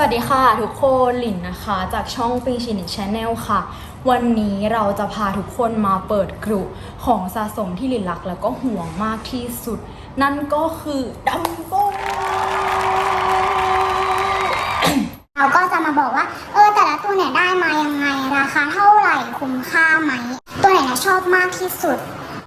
วัสดีค่ะทุกคนหลินนะคะ จากช่องปิงชินิชแนลค่ะ วันนี้เราจะพาทุกคนมาเปิดกลุ่ของสะสมที่หลินรักแล้วก็ห่วงมากที่สุด นั่นก็คือดัมโบเราก็จะมาบอกว่า เออแต่ละตัวเนี่ยได้มายังไง ราคาเท่าไหร่คุ้มค่าไหม ตัวไหนเนี่ยชอบมากที่สุด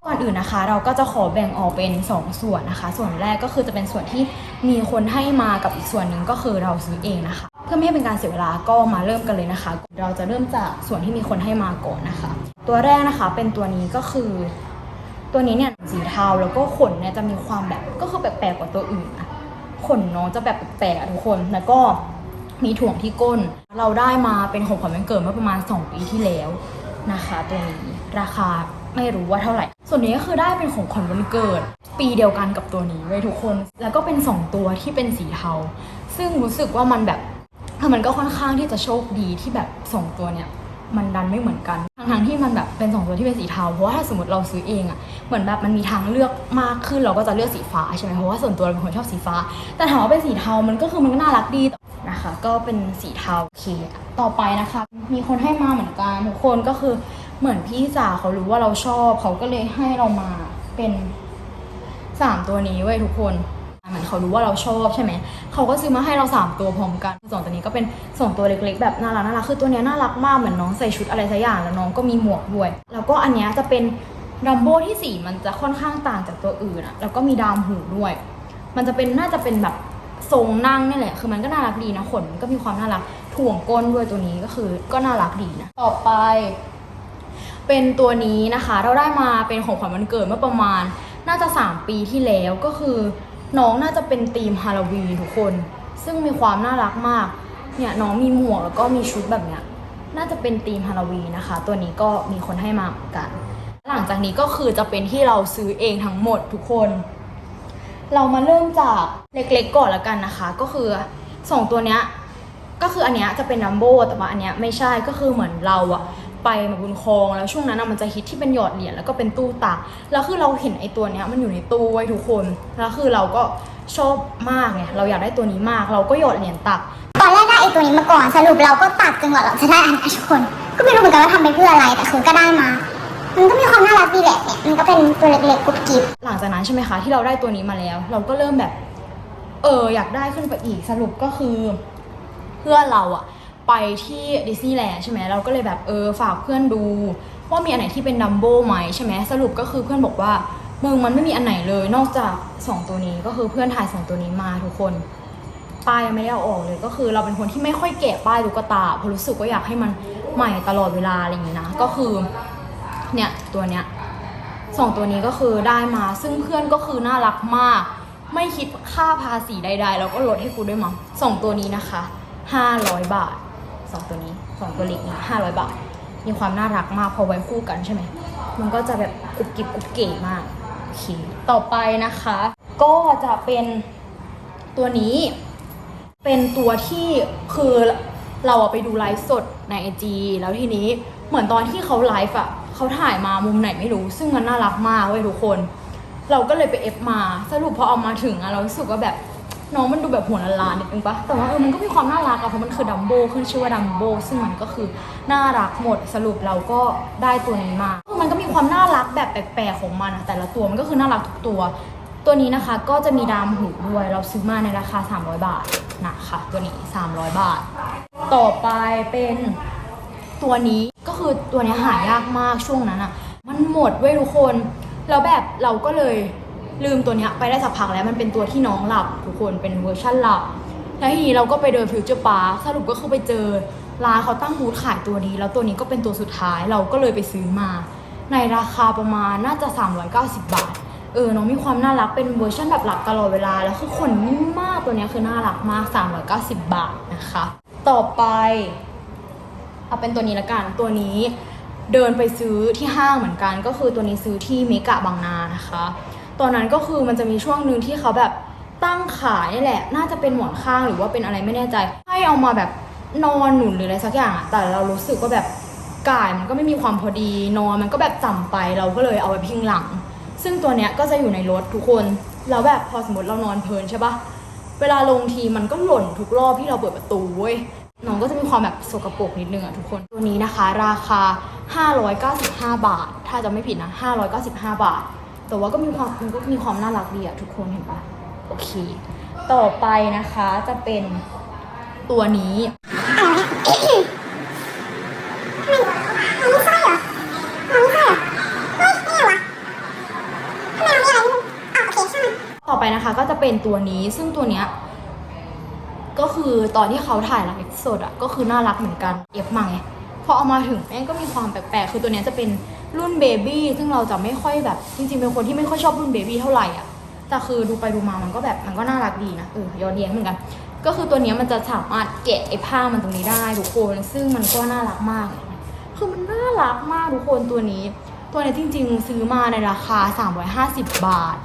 ก่อนอื่นนะคะ เราก็จะขอแบ่งออกเป็น 2 ส่วนนะคะ ส่วนแรกก็คือจะเป็นส่วนที่มีคนให้มากับอีกส่วนหนึ่งก็คือเราซื้อเองนะคะ เพื่อไม่ให้เป็นการเสียเวลาก็มาเริ่มกันเลยนะคะ เราจะเริ่มจากส่วนที่มีคนให้มาก่อนนะคะ ตัวแรกนะคะเป็นตัวนี้ก็คือ ตัวนี้เนี่ยสีเทาแล้วก็ขนเนี่ยจะมีความแบบก็คือแปลกๆกว่าตัวอื่นนะขนน้องจะแบบแปลกๆทุกคนแล้วก็มีถ่วงที่ก้น เราได้มาเป็นของขวัญวันเกิดเมื่อประมาณ 2 ปีที่แล้วนะคะ ตัวนี้ราคาไม่รู้ว่าเท่าไหร่ ส่วนนี้ก็คือได้เป็นของขวัญวันเกิด ปีเดียวกันกับตัวนี้ไว้ยทุกคน แล้วก็เป็น 2 ตัวที่เป็นสีเทา ซึ่งรู้สึกว่ามันแบบมันก็ค่อนข้างที่จะโชคดีที่แบบสองตัวเนี่ยมันดันไม่เหมือนกันทั้งที่มันแบบเป็นสองตัวที่เป็นสีเทา เพราะว่าถ้าสมมติเราซื้อเองอะ่ะ เหมือนแบบมันมีทางเลือกมากขึ้นเราก็จะเลือกสีฟ้าใช่ไหมเพราะว่าส่วนตัวเราเป็นคนชอบสีฟ้า แต่ถามว่าเป็นสีเทา มันก็คือมันก็น่ารักดีนะคะ ก็เป็นสีเทาโอเค ต่อไปนะคะ มีคนให้มาเหมือนกันทุกคนก็คือ เหมือนพี่สาเขารู้ว่าเราชอบ เขาก็เลยให้เรามาเป็นสามตัวนี้ไว้ทุกคนเหมือนเขารู้ว่าเราชอบใช่ไหม เขาก็ซื้อมาให้เราสามตัวพร้อมกันสองตัวนี้ก็เป็นสองตัวเล็กๆ แบบน่ารักน่ารักคือตัวนี้น่ารักมากเหมือนน้องใส่ชุดอะไรสักอย่างแล้วน้องก็มีหมวกด้วย แล้วก็อันนี้จะเป็นดัมโบ้ที่สีมันจะค่อนข้างต่างจากตัวอื่นอะแล้วก็มีดามหูด้วย มันจะเป็นน่าจะเป็นแบบทรงนั่งนี่แหละ คือมันก็น่ารักดีนะขนมันก็มีความน่ารัก ถ่วงก้นด้วยตัวนี้ก็คือก็น่ารักดีนะ ต่อไป เป็นตัวนี้นะคะ เราได้มาเป็นของขวัญวันเกิดเมื่อประมาณ น่าจะ 3 ปีที่แล้วก็คือ น้องน่าจะเป็นธีมฮาโลวีนทุกคน ซึ่งมีความน่ารักมาก เนี่ยน้องมีหมวกแล้วก็มีชุดแบบเนี้ย น่าจะเป็นธีมฮาโลวีนนะคะ ตัวนี้ก็มีคนให้มาเหมือนกัน หลังจากนี้ก็คือจะเป็นที่เราซื้อเองทั้งหมดทุกคน เรามาเริ่มจากเล็กๆก่อนละกันนะคะ ก็คือสองตัวเนี้ยก็คืออันเนี้ยจะเป็นนัมโบแต่ว่าอันเนี้ยไม่ใช่ก็คือเหมือนเราอะ ไปมาบุญคลองแล้วช่วงนั้นอะมันจะฮิตที่เป็นหยอดเหรียญแล้วก็เป็นตู้ตักแล้วคือเราเห็นไอ้ตัวเนี้ยมันอยู่ในตู้ไว้ทุกคนแล้วคือเราก็ชอบมากไงเราอยากได้ตัวนี้มากเราก็หยอดเหรียญตัก ตอนแรกได้ไอตัวนี้มาก่อนสรุปเราก็ตัดจนกว่าเราจะได้อันนี้ทุกคน ก็ไม่รู้เหมือนกันว่าทำไปเพื่ออะไรแต่คือก็ได้มา มันก็มีความน่ารักดีแหละเนี่ยมันก็เป็นตัวเล็กๆกุ๊บกิ๊บหลังจากนั้นใช่ไหมคะที่เราได้ตัวนี้มาแล้ว เราก็เริ่มแบบ เอออยากได้ขึ้นไปอีกสรุปก็คือ เพื่อนเราอะ ไปที่ดิสนีย์แลนด์ใช่ไหมเราก็เลยแบบเออฝากเพื่อนดู ว่ามีอันไหนที่เป็นดัมโบ้ไหมใช่ไหมสรุปก็คือเพื่อนบอกว่ามึงมันไม่มีอันไหนเลยนอกจากสองตัวนี้ก็คือเพื่อนถ่ายสองตัวนี้มาทุกคนป้ายยังไม่ได้เอาออกเลยก็คือ เราเป็นคนที่ไม่ค่อยแกะป้ายตุ๊กตาเพราะรู้สึกว่าอยากให้มันใหม่ตลอดเวลาอะไรอย่างนี้นะก็คือเนี่ยตัวเนี้ยสองตัวนี้ก็คือได้มาซึ่งเพื่อนก็คือน่ารักมาก ไม่คิดค่าภาษีใดๆ แล้วก็ลดให้กูด้วยมั้งสองตัวนี้นะคะห้าร้อยบาท สองตัวนี้สองตัวเล็กนี้ห้าร้อยบาท มีความน่ารักมากพอไว้คู่กันใช่ไหม มันก็จะแบบกรุบกริบกรุบเก๋มากโอเคต่อไปนะคะ ก็จะเป็นตัวนี้ เป็นตัวที่คือเราไปดูไลฟ์สดในไอจีแล้วทีนี้เหมือนตอนที่เขาไลฟ์อะเขาถ่ายมามุมไหนไม่รู้ ซึ่งมันน่ารักมากเว้ยทุกคน เราก็เลยไปเอฟมาสรุปพอเอามาถึงอะเราสึกว่าแบบ น้องมันดูแบบหัวละลานนิดนึงปะแต่ว่าเออมันก็มีความน่ารักอะเพราะมันคือดัมโบขึ้นชื่อว่าดัมโบซึ่งมันก็คือน่ารักหมดสรุปเราก็ได้ตัวนี้มาคือมันก็มีความน่ารักแบบแปลกๆของมันอะแต่ละตัวมันก็คือน่ารักทุกตัว ตัวนี้นะคะก็จะมีดามหูด้วยเราซื้อมาในราคา 300 บาทนะคะตัวนี้ 300 บาท ต่อไปเป็นตัวนี้ก็คือตัวนี้หายากมากช่วงนั้นอะมันหมดเว้ยทุกคนแล้วแบบเราก็เลย ลืมตัวเนี้ยไปได้สักพักแล้วมันเป็นตัวที่น้องหลับทุกคนเป็นเวอร์ชั่นหลับแล้วทีนี้เราก็ไปเดินฟิวเจอร์ปาร์คสรุปก็คือไปเจอร้านเขาตั้งบูธขายตัวนี้ แล้วตัวนี้ก็เป็นตัวสุดท้ายเราก็เลยไปซื้อมา ในราคาประมาณน่าจะ 390 บาท เออน้องมีความน่ารักเป็นเวอร์ชันแบบหลับตลอดเวลา แล้วคือขนนิ่มมากตัวเนี้ยคือน่ารักมาก 390 บาทนะคะ ต่อไปเอาเป็นตัวนี้ละกันตัวนี้เดินไปซื้อที่ห้างเหมือนกัน ก็คือตัวนี้ซื้อที่เมกะบางนานะคะ ตอนนั้นก็คือมันจะมีช่วงหนึ่งที่เขาแบบตั้งขายนี่แหละ น่าจะเป็นหมอนข้างหรือว่าเป็นอะไรไม่แน่ใจ ให้เอามาแบบนอนหนุนหรืออะไรสักอย่างอะแต่เรารู้สึกว่าแบบกายมันก็ไม่มีความพอดีนอนมันก็แบบต่ำไปเราก็เลยเอาไว้พิงหลัง ซึ่งตัวเนี้ยก็จะอยู่ในรถทุกคนแล้วแบบพอสมมติเรานอนเพลินใช่ปะเวลาลงทีมันก็หล่นทุกรอบที่เราเปิดประตูเว้ยน้องก็จะมีความแบบสกปรกนิดนึงอะทุกคนตัวนี้นะคะ ราคา 595 บาท ถ้าจะไม่ผิดนะ 595 บาท แต่ว่าก็มีความมันก็มีความน่ารักดีอะทุกคนเห็นปะโอเค ต่อไปนะคะจะเป็นตัวนี้ต่อไปนะคะก็จะเป็นตัวนี้ซึ่งตัวเนี้ยก็คือตอนที่เขาถ่ายไลฟ์สดอะก็คือน่ารักเหมือนกันเอฟมาไงพอเอามาถึงแม่งก็มีความแปลกๆ คือตัวเนี้ยจะเป็น รุ่นเบบี้ซึ่งเราจะไม่ค่อยแบบ จริงๆ เป็นคนที่ไม่ค่อยชอบรุ่นเบบี้เท่าไหร่อะแต่คือดูไปดูมามันก็แบบมันก็น่ารักดีนะเออยอนแย้งเหมือนกัน ก็คือตัวนี้มันจะสามารถแกะไอ้ผ้ามันตรงนี้ได้ทุกคน ซึ่งมันก็น่ารักมาก คือมันน่ารักมากทุกคนตัวนี้ ตัวนี้จริง ๆ ซื้อมาในราคา 350 บาท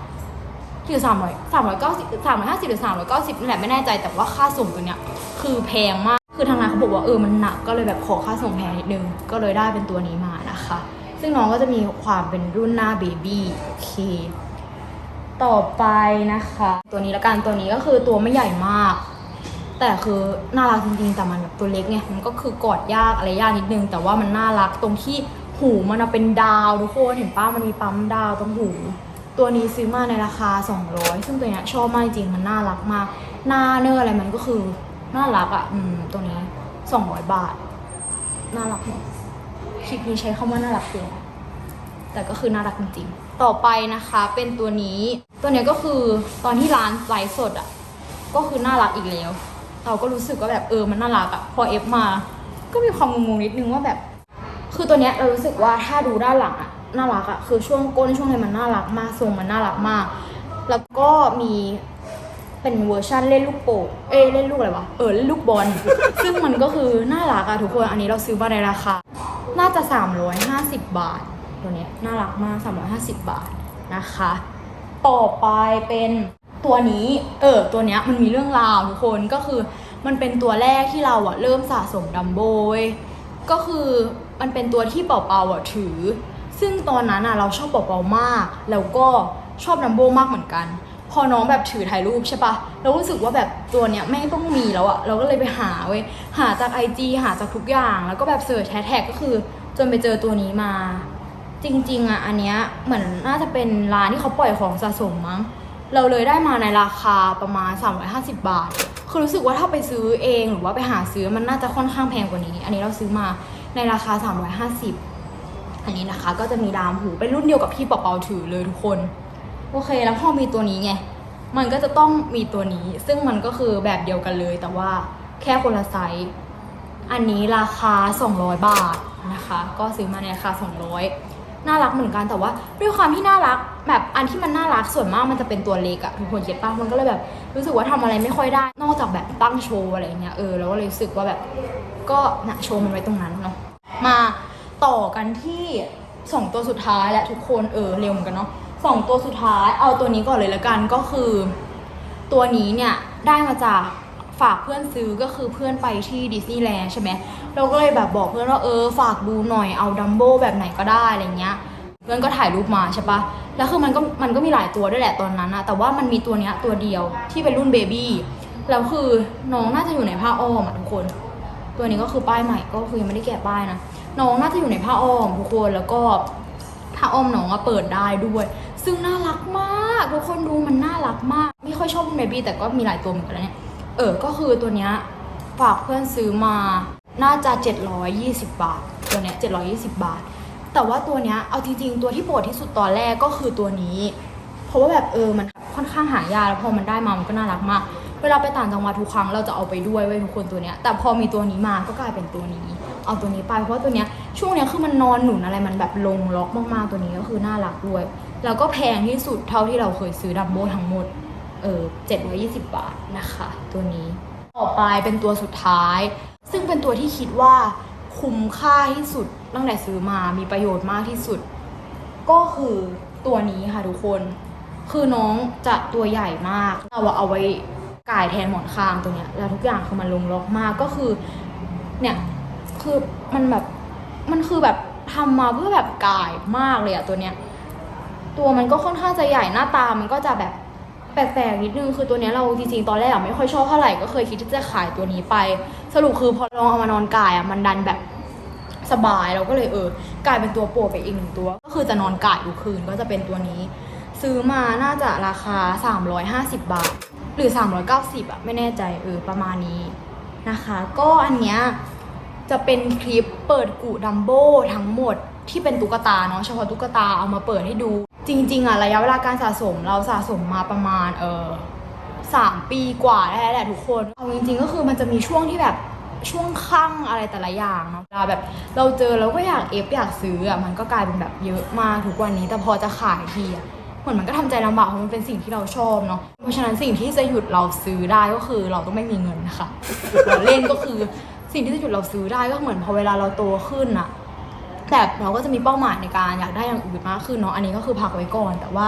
หรือสามร้อยสามร้อยเก้าสิบสามร้อยห้าสิบหรือสามร้อยเก้าสิบนี่แหละไม่แน่ใจแต่ว่าค่าส่งตัวเนี้ยคือแพงมากคือทางร้านเขาบอกว่าเออมันหนักก็เลยแบบขอค่าส่งแพงนิดนึงก็เลยได้เป็นตัวนี้มานะคะ ซึ่งน้องก็จะมีความเป็นรุ่นหน้าเบบี้โอเค ต่อไปนะคะ ตัวนี้ละกันตัวนี้ก็คือตัวไม่ใหญ่มาก แต่คือน่ารักจริงๆแต่มันแบบตัวเล็กไงมันก็คือกอดยากอะไรยากนิดนึง แต่ว่ามันน่ารักตรงที่หูมันเป็นดาวทุกคนเห็นป้ามันมีปั๊มดาวตรงหูตัวนี้ซื้อมาในราคา 200 ซึ่งตัวนี้ชอบมากจริงมันน่ารักมาก หน้าเนื้ออะไรมันก็คือน่ารักอะ่ะ อืม ตัวนี้ 200 บาท น่ารักเนาะ คลิปนี้ใช้คำว่าน่ารักเพียแต่ก็คือน่ารักจริงๆ ต่อไปนะคะเป็นตัวนี้ ตัวนี้ก็คือตอนที่ร้านไลฟ์สดอะ่ะ ก็คือน่ารักอีกแล้ว เราก็รู้สึกว่าแบบเออมันน่ารักอะพอเอฟมา ก็มีความงงๆนิดนึงว่าแบบ คือตัวเนี้ยเรารู้สึกว่าถ้าดูด้านหลังอะน่ารักอะคือช่วงก้นช่วงอะไรมันน่ารักมากทรงมันน่ารักมาก แล้วก็มี เป็นเวอร์ชันเล่นลูกโป่งเอ้ยเล่นลูกอะไรวะ เออเล่นลูกบอล ซึ่งมันก็คือน่ารักอะทุกคน อันนี้เราซื้อมาในราคา น่าจะ 350 บาท ตัวเนี้ยน่ารักมาก 350 บาทนะคะ ต่อไปเป็นตัวนี้ เออ ตัวเนี้ยมันมีเรื่องราวทุกคน ก็คือมันเป็นตัวแรกที่เราอะเริ่มสะสมดัมโบเว้ยก็คือมันเป็นตัวที่เป่าเปาๆอะถือ ซึ่งตอนนั้นอะเราชอบเป่าเปามาก แล้วก็ชอบดัมโบมากเหมือนกัน อน้องแบบถือถ่ายรูปใช่ปะเรารู้สึกว่าแบบตัวเนี้ยแม่งต้องมีแล้วอะเราก็เลยไปหาเว้ยหาจาก IG หาจากทุกอย่างแล้วก็แบบเสิร์ชแฮชแท็กก็คือ จนไปเจอตัวนี้มา จริงๆอะอันเนี้ยเหมือนน่าจะเป็นร้านที่เขาปล่อยของสะสมมั้งเราเลยได้มาในราคาประมาณ 350 บาท คือรู้สึกว่าถ้าไปซื้อเองหรือว่าไปหาซื้อมันน่าจะค่อนข้างแพงกว่านี้ อันนี้เราซื้อมาในราคา 350 อันนี้นะคะก็จะมีดามหูเป็นรุ่นเดียวกับที่เปาเปาถือเลยทุกคน โอเค แล้วพอมีตัวนี้ไง มันก็จะต้องมีตัวนี้ ซึ่งมันก็คือแบบเดียวกันเลย แต่ว่าแค่คนละไซส์ อันนี้ราคา 200 บาทนะคะ ก็ซื้อมาในราคา 200 น่ารักเหมือนกัน แต่ว่าด้วยความที่น่ารัก แบบอันที่มันน่ารักส่วนมากมันจะเป็นตัวเล็กอะทุกคนเก็ตปะมันก็เลยแบบรู้สึกว่าทำอะไรไม่ค่อยได้ นอกจากแบบตั้งโชว์อะไรอย่างเงี้ย เออ แล้วก็เลยรู้สึกว่าแบบ ก็นะโชว์มันไว้ตรงนั้นเนาะ มาต่อกันที่สองตัวสุดท้ายและทุกคน เออ เร็วเหมือนกันเนาะ สองตัวสุดท้ายเอาตัวนี้ก่อนเลยละกันก็คือ ตัวนี้เนี่ยได้มาจากฝากเพื่อนซื้อก็คือเพื่อนไปที่ดิสนีย์แลนด์ใช่ไหมเราก็เลยแบบบอกเพื่อนว่าเออฝากดูหน่อยเอาดัมโบแบบไหนก็ได้อะไรเงี้ย เพื่อนก็ถ่ายรูปมาใช่ปะแล้วคือมันก็มันก็มีหลายตัวด้วยแหละตอนนั้นนะแต่ว่ามันมีตัวเนี้ยตัวเดียวที่เป็นรุ่นเบบี้แล้วคือน้องน่าจะอยู่ในผ้าอ้อมอะทุกคน ตัวนี้ก็คือป้ายใหม่ก็คือยังไม่ได้แกะป้ายนะน้องน่าจะอยู่ในผ้าอ้อมทุกคนแล้วก็ผ้าอ้อมน้องอะเปิดได้ด้วย ซึ่งน่ารักมากทุกคนดูมันน่ารักมาก ไม่ค่อยชอบรุ่นเบบี้แต่ก็มีหลายตัวเหมือนกันเนี่ยเออก็คือตัวเนี้ยฝากเพื่อนซื้อมาน่าจะ 720 บาท ตัวเนี้ย720 บาท แต่ว่าตัวเนี้ยเอาจริงๆตัวที่โปรดที่สุดตอนแรกก็คือตัวนี้ เพราะว่าแบบเออมันค่อนข้างหายากแล้วพอมันได้มามันก็น่ารักมาก เวลาไปต่างจังหวัดทุกครั้งเราจะเอาไปด้วยเว้ยทุกคนตัวเนี้ยแต่พอมีตัวนี้มาก็กลายเป็นตัวนี้ เอาตัวนี้ไป เพราะว่าตัวเนี้ยช่วงเนี้ยคือมันนอนหนุนอะไรมันแบบลงล็อกมากๆตัวนี้ก็คือน่ารักด้วย แล้วก็แพงที่สุดเท่าที่เราเคยซื้อดัมโบทั้งหมด เออ720บาทนะคะ ตัวนี้ ต่อไปเป็นตัวสุดท้าย ซึ่งเป็นตัวที่คิดว่าคุ้มค่าที่สุดตั้งแต่ซื้อมามีประโยชน์มากที่สุด ก็คือตัวนี้ค่ะทุกคน คือน้องจะตัวใหญ่มากเราอะเอาไว้ก่ายแทนหมอนข้างตัวเนี้ยแล้วทุกอย่างคือมันลงล็อกมากก็คือเนี่ย คือมันแบบมันคือแบบทำมาเพื่อแบบกายมากเลยอะตัวเนี้ย ตัวมันก็ค่อนข้างจะใหญ่หน้าตามันก็จะแบบแปลกๆนิดนึงคือตัวเนี้ยเราจริงๆตอนแรกอะไม่ค่อยชอบเท่าไหร่ก็เคยคิดที่จะขายตัวนี้ไป สรุปคือพอลองเอามานอนกายอะมันดันแบบสบายเราก็เลยเออกลายเป็นตัวโปรดไปอีกหนึ่งตัว ก็คือจะนอนกายทุกคืนก็จะเป็นตัวนี้ ซื้อมาน่าจะราคา 350 บาท หรือ 390อะไม่แน่ใจเออประมาณนี้นะคะ ก็อันเนี้ย จะเป็นคลิปเปิดกูดัมโบทั้งหมดที่เป็นตุ๊กตาเนาะเฉพาะตุ๊กตาเอามาเปิดให้ดู จริง ๆอะระยะเวลาการสะสมเราสะสมมาประมาณเออสามปีกว่าได้แล้วแหละทุกคนเอาจริง ๆ ก็คือมันจะมีช่วงที่แบบช่วงข้างอะไรแต่ละอย่างเนาะเวลาแบบเราเจอเราก็อยากเอฟอยากซื้ออะมันก็กลายเป็นแบบเยอะมากทุกวันนี้แต่พอจะขายทีอะเหมือนมันก็ทำใจลำบากเพราะมันเป็นสิ่งที่เราชอบเนาะเพราะฉะนั้นสิ่งที่จะหยุดเราซื้อได้ก็คือเราต้องไม่มีเงินนะคะเล่นก็คือ สิ่งที่จะหยุดเราซื้อได้ก็เหมือนพอเวลาเราโตขึ้นอะแต่เราก็จะมีเป้าหมายในการอยากได้อย่างอื่นมากขึ้นเนาะอันนี้ก็คือพักไว้ก่อน แต่ว่า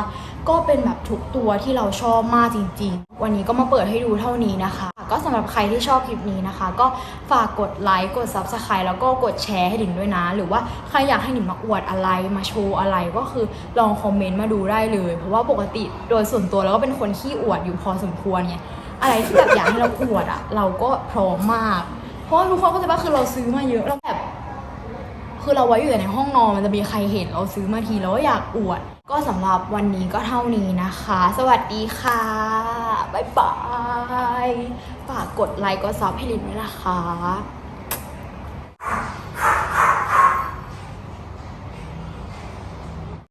ก็เป็นแบบทุกตัวที่เราชอบมากจริง ๆ วันนี้ก็มาเปิดให้ดูเท่านี้นะคะ ก็สำหรับใครที่ชอบคลิปนี้นะคะ ก็ฝากกดไลค์กด Subscribe แล้วก็กดแชร์ให้หนิงด้วยนะ หรือว่าใครอยากให้หนิงมาอวดอะไรมาโชว์อะไรก็คือลองคอมเมนต์มาดูได้เลย เพราะว่าปกติโดยส่วนตัวเราก็เป็นคนขี้อวดอยู่พอสมควรไงอะไรที่แบบอยากให้เราอวดอะเราก็พร้อมมาก เพราะทุกคนก็จะว่าคือเราซื้อมาเยอะแล้วแบบคือเราไว้อยู่แต่ในห้องนอนมันจะมีใครเห็นเราซื้อมาทีแล้วอยากอวด ก็สำหรับวันนี้ก็เท่านี้นะคะ สวัสดีค่ะบ๊ายบายฝากกดไลค์กดซับให้ลินด้วยนะคะ